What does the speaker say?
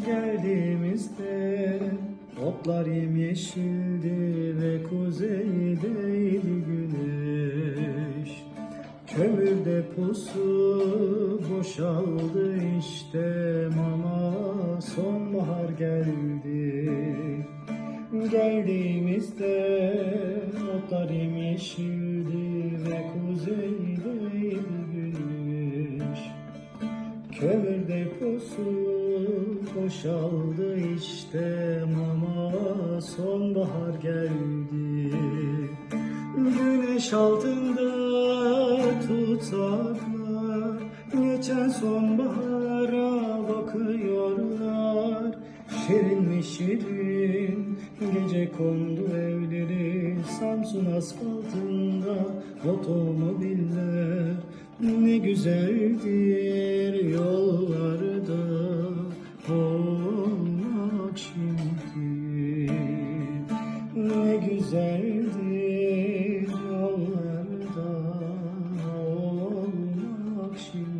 Geldiğimizde otlar yemyeşildi ve kuzeydeydi güneş. Kömür deposu boşaldı işte mama sonbahar geldi. Geldiğimizde otlar yemyeşildi ve kuzeydeydi güneş. Kömür deposu boşaldı işte mama sonbahar geldi. Güneş altında tutsaklar geçen sonbahara bakıyorlar. Şirin mi şirin gece kondu evleri Samsun asfaltında otomobiller Ne güzeldir güzeldir yollarda olmak şimdi